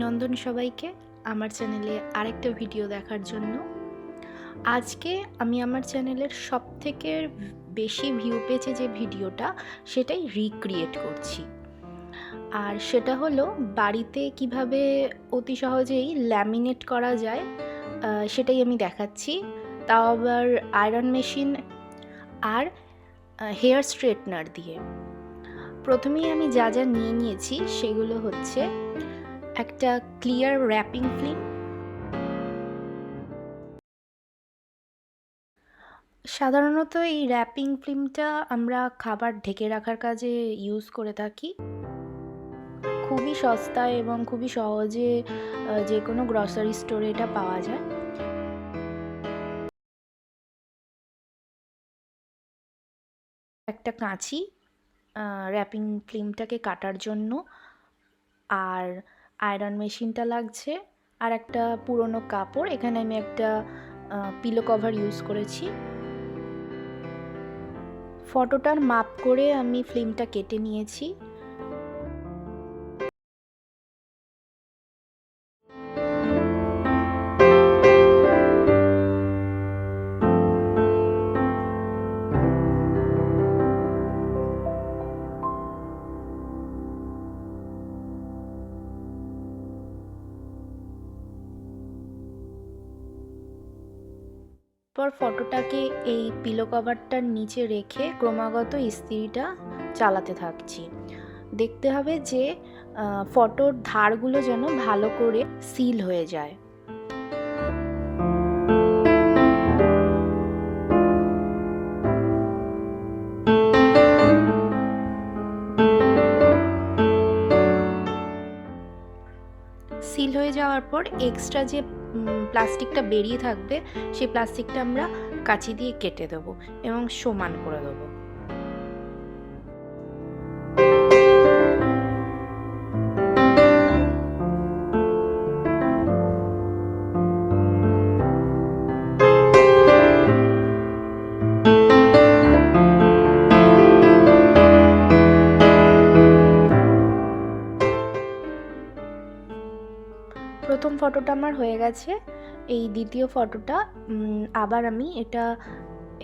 অভিনন্দন সবাইকে আমার চ্যানেলে আরেকটা ভিডিও দেখার জন্য। আজকে আমি আমার চ্যানেলের সব থেকে বেশি ভিউ পেয়েছে যে ভিডিওটা, সেটাই রিক্রিয়েট করছি। আর সেটা হলো বাড়িতে কীভাবে অতি সহজেই ল্যামিনেট করা যায় সেটাই আমি দেখাচ্ছি। তাও আবার আয়রন মেশিন আর হেয়ার স্ট্রেটনার দিয়ে। প্রথমেই আমি যা যা নিয়ে নিয়েছি, সেগুলো হচ্ছে একটা ক্লিয়ার র্যাপিং ফিল্ম সাধারণত এই র্যাপিং ফিল্মটা আমরা খাবার ঢেকে রাখার কাজে ইউজ করে থাকি। খুবই সস্তা এবং খুবই সহজে যে কোনো গ্রসারি স্টোরে এটা পাওয়া যায়। একটা কাঁচি র্যাপিং ফিল্মটাকে কাটার জন্য, আর আয়রন মেশিনটা লাগছে আর একটা পুরনো কাপড়। এখানে আমি একটা পিলো কভার ইউজ করেছি। ফটোটার মাপ করে আমি ফিল্মটা কেটে নিয়েছি। পর ফটোটাকে এই পিলো কভারটার নিচে রেখে ক্রমাগত ইস্ত্রিটা চালাতে থাকছি। দেখতে হবে যে ফটোর ধারগুলো যেন ভালো করে সিল হয়ে যায়। সিল হয়ে যাওয়ার পর এক্সট্রা যে প্লাস্টিকটা বেরিয়ে থাকবে সেই প্লাস্টিকটা আমরা কাঁচি দিয়ে কেটে দেবো এবং সমান করে দেবো। প্রথম ফটোটা আমার হয়ে গেছে। এই দ্বিতীয় ফটোটা আবার আমি এটা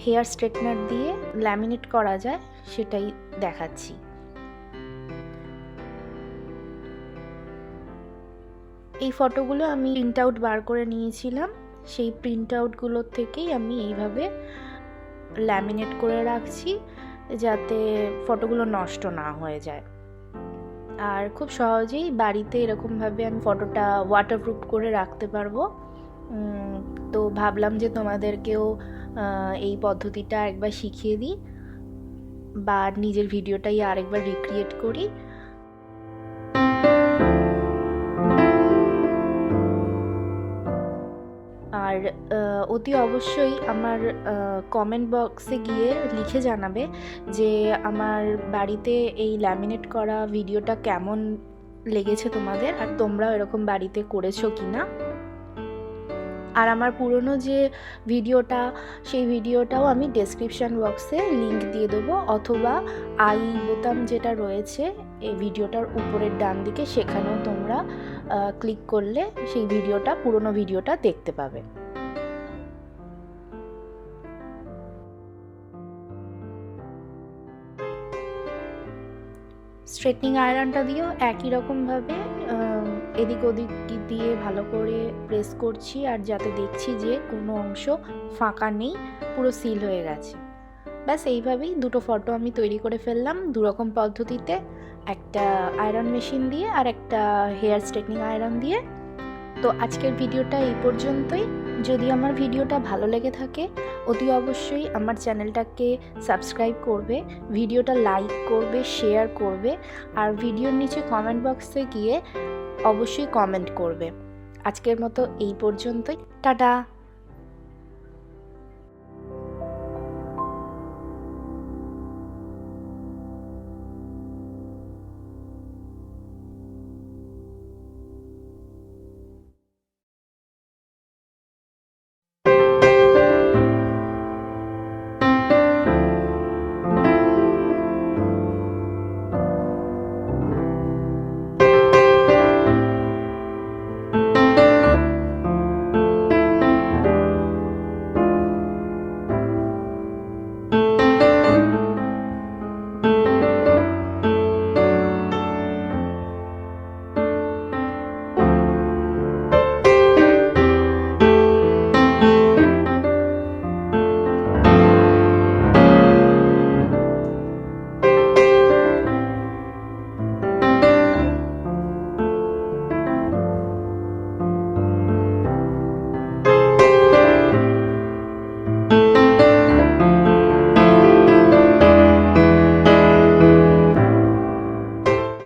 হেয়ার স্ট্রেটনার দিয়ে ল্যামিনেট করা যায়, সেটাই দেখাচ্ছি। এই ফটোগুলো আমি প্রিন্ট আউট বার করে নিয়েছিলাম। সেই প্রিন্ট আউটগুলোর থেকেই আমি এইভাবে ল্যামিনেট করে রাখছি, যাতে ফটোগুলো নষ্ট না হয়ে যায়। আর খুব সহজেই বাড়িতে এরকমভাবে আমি ফটোটা ওয়াটারপ্রুফ করে রাখতে পারব। তো ভাবলাম যে তোমাদেরকেও এই পদ্ধতিটা একবার শিখিয়ে দিই বা নিজের ভিডিওটাই আরেকবার রিক্রিয়েট করি। আর অতি অবশ্যই আমার কমেন্ট বক্সে গিয়ে লিখে জানাবে যে আমার বাড়িতে এই ল্যামিনেট করা ভিডিওটা কেমন লেগেছে তোমাদের আর তোমরাও এরকম বাড়িতে করেছ কি না আর আমার পুরনো যে ভিডিওটা সেই ভিডিওটাও আমি ডেসক্রিপশান বক্সে লিংক দিয়ে দেবো অথবা আই বোতাম যেটা রয়েছে এই ভিডিওটার উপরের ডান দিকে সেখানেও তোমরা ক্লিক করলে সেই ভিডিওটা পুরনো ভিডিওটা দেখতে পাবে। স্ট্রেটনিং আয়রনটা দিয়েও একই রকমভাবে এদিক ওদিক দিয়ে ভালো করে প্রেস করছি আর যাতে দেখছি যে কোনো অংশ ফাঁকা নেই, পুরো সিল হয়ে গেছে। ব্যাস, এইভাবেই দুটো ফটো আমি তৈরি করে ফেললাম দুরকম পদ্ধতিতে, একটা আয়রন মেশিন দিয়ে আর একটা হেয়ার স্ট্রেটনিং আয়রন দিয়ে। তো আজকের ভিডিওটা এই পর্যন্তই। যদি আমার ভিডিওটা ভালো লেগে থাকে, অতি অবশ্যই আমার চ্যানেলটাকে সাবস্ক্রাইব করবে, ভিডিওটা লাইক করবে, শেয়ার করবে, আর ভিডিওর নিচে কমেন্ট বক্সে গিয়ে অবশ্যই কমেন্ট করবে। আজকের মতো এই পর্যন্তই। টাটা!